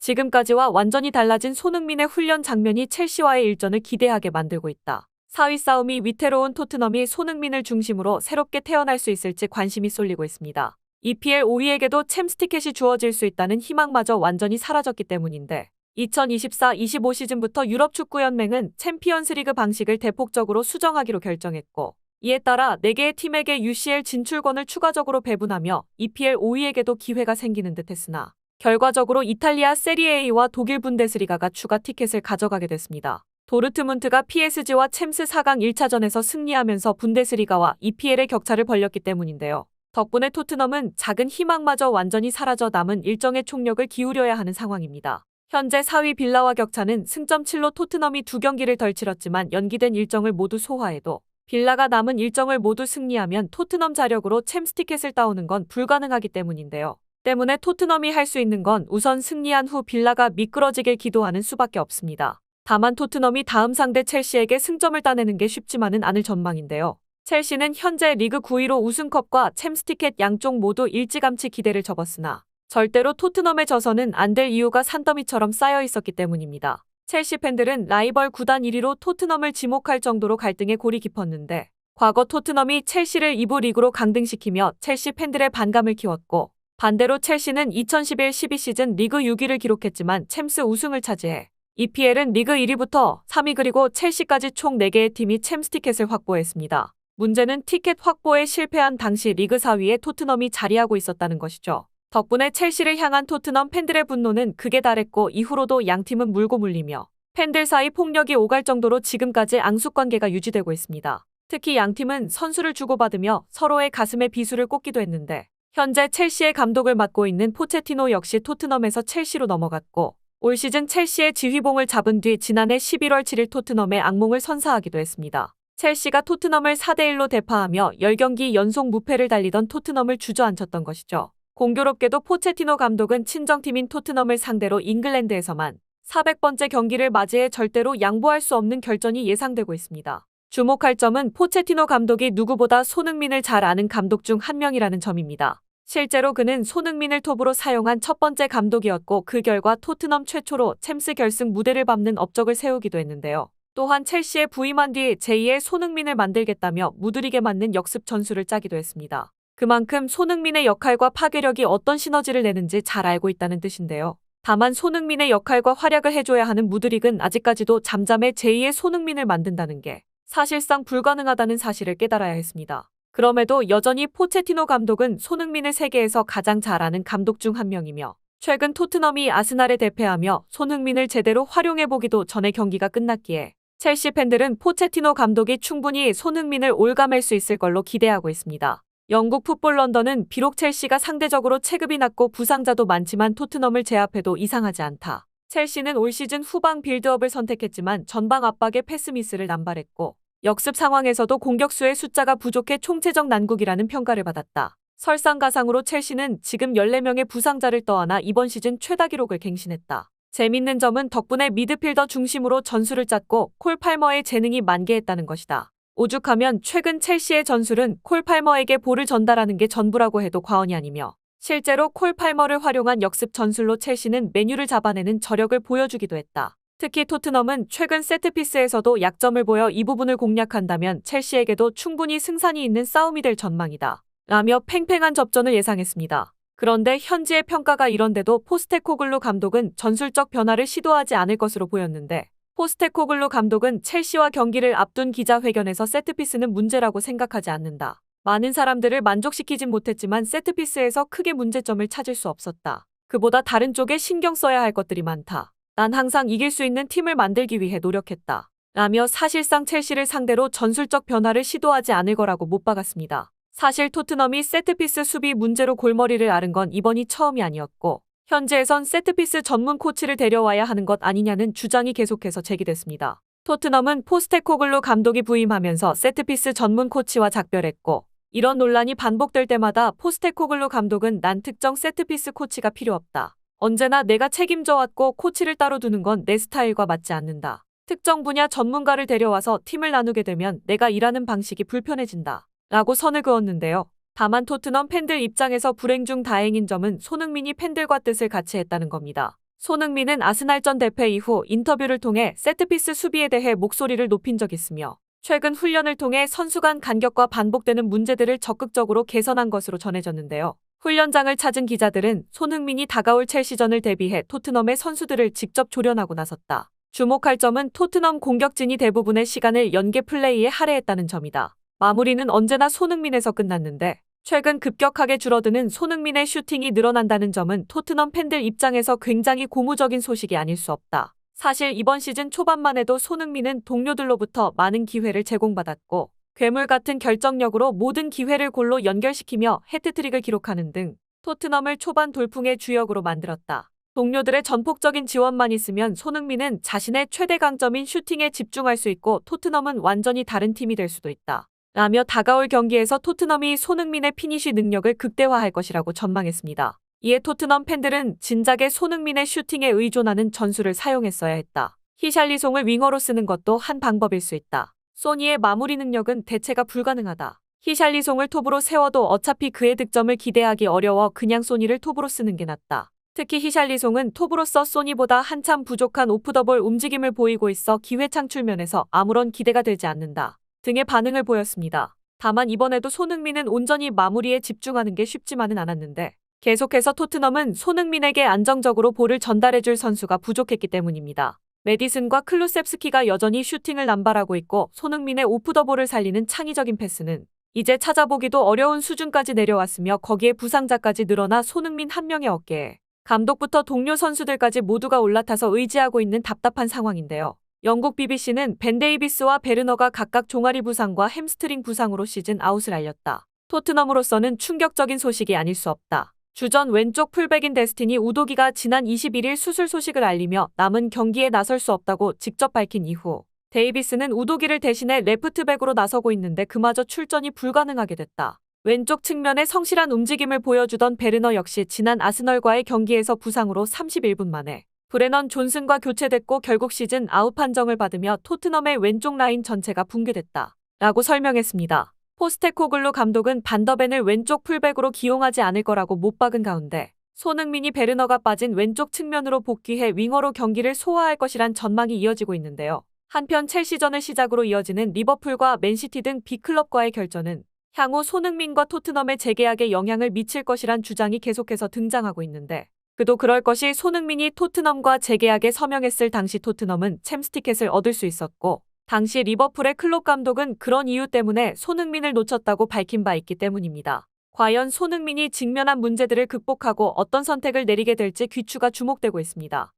지금까지와 완전히 달라진 손흥민의 훈련 장면이 첼시와의 일전을 기대하게 만들고 있다. 4위 싸움이 위태로운 토트넘이 손흥민을 중심으로 새롭게 태어날 수 있을지 관심이 쏠리고 있습니다. EPL 5위에게도 챔스 티켓이 주어질 수 있다는 희망마저 완전히 사라졌기 때문인데 2024-25 시즌부터 유럽 축구 연맹은 챔피언스 리그 방식을 대폭적으로 수정하기로 결정했고 이에 따라 4개의 팀에게 UCL 진출권을 추가적으로 배분하며 EPL 5위에게도 기회가 생기는 듯 했으나 결과적으로 이탈리아 세리에A와 독일 분데스리가가 추가 티켓을 가져가게 됐습니다. 도르트문트가 PSG와 챔스 4강 1차전에서 승리하면서 분데스리가와 EPL의 격차를 벌렸기 때문인데요. 덕분에 토트넘은 작은 희망마저 완전히 사라져 남은 일정의 총력을 기울여야 하는 상황입니다. 현재 4위 빌라와 격차는 승점 7로 토트넘이 두 경기를 덜 치렀지만 연기된 일정을 모두 소화해도 빌라가 남은 일정을 모두 승리하면 토트넘 자력으로 챔스 티켓을 따오는 건 불가능하기 때문인데요. 때문에 토트넘이 할 수 있는 건 우선 승리한 후 빌라가 미끄러지길 기도하는 수밖에 없습니다. 다만 토트넘이 다음 상대 첼시에게 승점을 따내는 게 쉽지만은 않을 전망인데요. 첼시는 현재 리그 9위로 우승컵과 챔스 티켓 양쪽 모두 일찌감치 기대를 접었으나 절대로 토트넘에 져서는 안 될 이유가 산더미처럼 쌓여 있었기 때문입니다. 첼시 팬들은 라이벌 구단 1위로 토트넘을 지목할 정도로 갈등의 골이 깊었는데 과거 토트넘이 첼시를 2부 리그로 강등시키며 첼시 팬들의 반감을 키웠고 반대로 첼시는 2011-12 시즌 리그 6위를 기록했지만 챔스 우승을 차지해 EPL은 리그 1위부터 3위 그리고 첼시까지 총 4개의 팀이 챔스 티켓을 확보했습니다. 문제는 티켓 확보에 실패한 당시 리그 4위에 토트넘이 자리하고 있었다는 것이죠. 덕분에 첼시를 향한 토트넘 팬들의 분노는 극에 달했고 이후로도 양팀은 물고 물리며 팬들 사이 폭력이 오갈 정도로 지금까지 앙숙 관계가 유지되고 있습니다. 특히 양팀은 선수를 주고받으며 서로의 가슴에 비수를 꽂기도 했는데 현재 첼시의 감독을 맡고 있는 포체티노 역시 토트넘에서 첼시로 넘어갔고 올 시즌 첼시의 지휘봉을 잡은 뒤 지난해 11월 7일 토트넘의 악몽을 선사하기도 했습니다. 첼시가 토트넘을 4대1로 대파하며 10경기 연속 무패를 달리던 토트넘을 주저앉혔던 것이죠. 공교롭게도 포체티노 감독은 친정팀인 토트넘을 상대로 잉글랜드에서만 400번째 경기를 맞이해 절대로 양보할 수 없는 결전이 예상되고 있습니다. 주목할 점은 포체티노 감독이 누구보다 손흥민을 잘 아는 감독 중 한 명이라는 점입니다. 실제로 그는 손흥민을 톱으로 사용한 첫 번째 감독이었고 그 결과 토트넘 최초로 챔스 결승 무대를 밟는 업적을 세우기도 했는데요. 또한 첼시에 부임한 뒤 제2의 손흥민을 만들겠다며 무드리게 맞는 역습 전술을 짜기도 했습니다. 그만큼 손흥민의 역할과 파괴력이 어떤 시너지를 내는지 잘 알고 있다는 뜻인데요. 다만 손흥민의 역할과 활약을 해줘야 하는 무드릭은 아직까지도 잠잠해 제2의 손흥민을 만든다는 게 사실상 불가능하다는 사실을 깨달아야 했습니다. 그럼에도 여전히 포체티노 감독은 손흥민을 세계에서 가장 잘 아는 감독 중 한 명이며 최근 토트넘이 아스날에 대패하며 손흥민을 제대로 활용해보기도 전에 경기가 끝났기에 첼시 팬들은 포체티노 감독이 충분히 손흥민을 올가맬 수 있을 걸로 기대하고 있습니다. 영국 풋볼 런던은 비록 첼시가 상대적으로 체급이 낮고 부상자도 많지만 토트넘을 제압해도 이상하지 않다. 첼시는 올 시즌 후방 빌드업을 선택했지만 전방 압박에 패스미스를 남발했고 역습 상황에서도 공격수의 숫자가 부족해 총체적 난국이라는 평가를 받았다. 설상가상으로 첼시는 지금 14명의 부상자를 떠안아 이번 시즌 최다 기록을 갱신했다. 재밌는 점은 덕분에 미드필더 중심으로 전술을 짰고 콜 팔머의 재능이 만개했다는 것이다. 오죽하면 최근 첼시의 전술은 콜 팔머에게 볼을 전달하는 게 전부라고 해도 과언이 아니며 실제로 콜 팔머를 활용한 역습 전술로 첼시는 메뉴를 잡아내는 저력을 보여주기도 했다. 특히 토트넘은 최근 세트피스에서도 약점을 보여 이 부분을 공략한다면 첼시에게도 충분히 승산이 있는 싸움이 될 전망이다. 라며 팽팽한 접전을 예상했습니다. 그런데 현지의 평가가 이런데도 포스테코글루 감독은 전술적 변화를 시도하지 않을 것으로 보였는데 포스테코글루 감독은 첼시와 경기를 앞둔 기자회견에서 세트피스는 문제라고 생각하지 않는다. 많은 사람들을 만족시키진 못했지만 세트피스에서 크게 문제점을 찾을 수 없었다. 그보다 다른 쪽에 신경 써야 할 것들이 많다. 난 항상 이길 수 있는 팀을 만들기 위해 노력했다. 라며 사실상 첼시를 상대로 전술적 변화를 시도하지 않을 거라고 못 박았습니다. 사실 토트넘이 세트피스 수비 문제로 골머리를 앓은 건 이번이 처음이 아니었고 현재에선 세트피스 전문 코치를 데려와야 하는 것 아니냐는 주장이 계속해서 제기됐습니다. 토트넘은 포스테코글루 감독이 부임하면서 세트피스 전문 코치와 작별했고 이런 논란이 반복될 때마다 포스테코글루 감독은 난 특정 세트피스 코치가 필요 없다. 언제나 내가 책임져 왔고 코치를 따로 두는 건 내 스타일과 맞지 않는다. 특정 분야 전문가를 데려와서 팀을 나누게 되면 내가 일하는 방식이 불편해진다. 라고 선을 그었는데요. 다만 토트넘 팬들 입장에서 불행 중 다행인 점은 손흥민이 팬들과 뜻을 같이 했다는 겁니다. 손흥민은 아스날전 대패 이후 인터뷰를 통해 세트피스 수비에 대해 목소리를 높인 적 있으며 최근 훈련을 통해 선수 간 간격과 반복되는 문제들을 적극적으로 개선한 것으로 전해졌는데요. 훈련장을 찾은 기자들은 손흥민이 다가올 첼시전을 대비해 토트넘의 선수들을 직접 조련하고 나섰다. 주목할 점은 토트넘 공격진이 대부분의 시간을 연계 플레이에 할애했다는 점이다. 마무리는 언제나 손흥민에서 끝났는데 최근 급격하게 줄어드는 손흥민의 슈팅이 늘어난다는 점은 토트넘 팬들 입장에서 굉장히 고무적인 소식이 아닐 수 없다. 사실 이번 시즌 초반만 해도 손흥민은 동료들로부터 많은 기회를 제공받았고 괴물 같은 결정력으로 모든 기회를 골로 연결시키며 해트트릭을 기록하는 등 토트넘을 초반 돌풍의 주역으로 만들었다. 동료들의 전폭적인 지원만 있으면 손흥민은 자신의 최대 강점인 슈팅에 집중할 수 있고 토트넘은 완전히 다른 팀이 될 수도 있다. 라며 다가올 경기에서 토트넘이 손흥민의 피니쉬 능력을 극대화할 것이라고 전망했습니다. 이에 토트넘 팬들은 진작에 손흥민의 슈팅에 의존하는 전술을 사용했어야 했다. 히샬리송을 윙어로 쓰는 것도 한 방법일 수 있다. 소니의 마무리 능력은 대체가 불가능하다. 히샬리송을 톱으로 세워도 어차피 그의 득점을 기대하기 어려워 그냥 소니를 톱으로 쓰는 게 낫다. 특히 히샬리송은 톱으로서 소니보다 한참 부족한 오프더볼 움직임을 보이고 있어 기회 창출 면에서 아무런 기대가 되지 않는다. 등의 반응을 보였습니다. 다만 이번에도 손흥민은 온전히 마무리에 집중하는 게 쉽지만은 않았는데 계속해서 토트넘은 손흥민에게 안정적으로 볼을 전달해줄 선수가 부족했기 때문입니다. 메디슨과 클루셉스키가 여전히 슈팅을 남발하고 있고 손흥민의 오프더볼을 살리는 창의적인 패스는 이제 찾아보기도 어려운 수준까지 내려왔으며 거기에 부상자까지 늘어나 손흥민 한 명의 어깨에 감독부터 동료 선수들까지 모두가 올라타서 의지하고 있는 답답한 상황인데요. 영국 BBC는 벤 데이비스와 베르너가 각각 종아리 부상과 햄스트링 부상으로 시즌 아웃을 알렸다. 토트넘으로서는 충격적인 소식이 아닐 수 없다. 주전 왼쪽 풀백인 데스티니 우도기가 지난 21일 수술 소식을 알리며 남은 경기에 나설 수 없다고 직접 밝힌 이후 데이비스는 우도기를 대신해 레프트백으로 나서고 있는데 그마저 출전이 불가능하게 됐다. 왼쪽 측면에 성실한 움직임을 보여주던 베르너 역시 지난 아스널과의 경기에서 부상으로 31분 만에 브레넌 존슨과 교체됐고 결국 시즌 아웃 판정을 받으며 토트넘의 왼쪽 라인 전체가 붕괴됐다. 라고 설명했습니다. 포스테코글루 감독은 반더벤을 왼쪽 풀백으로 기용하지 않을 거라고 못 박은 가운데 손흥민이 베르너가 빠진 왼쪽 측면으로 복귀해 윙어로 경기를 소화할 것이란 전망이 이어지고 있는데요. 한편 첼시전을 시작으로 이어지는 리버풀과 맨시티 등 B클럽과의 결전은 향후 손흥민과 토트넘의 재계약에 영향을 미칠 것이란 주장이 계속해서 등장하고 있는데 그도 그럴 것이 손흥민이 토트넘과 재계약에 서명했을 당시 토트넘은 챔스티켓을 얻을 수 있었고 당시 리버풀의 클롭 감독은 그런 이유 때문에 손흥민을 놓쳤다고 밝힌 바 있기 때문입니다. 과연 손흥민이 직면한 문제들을 극복하고 어떤 선택을 내리게 될지 귀추가 주목되고 있습니다.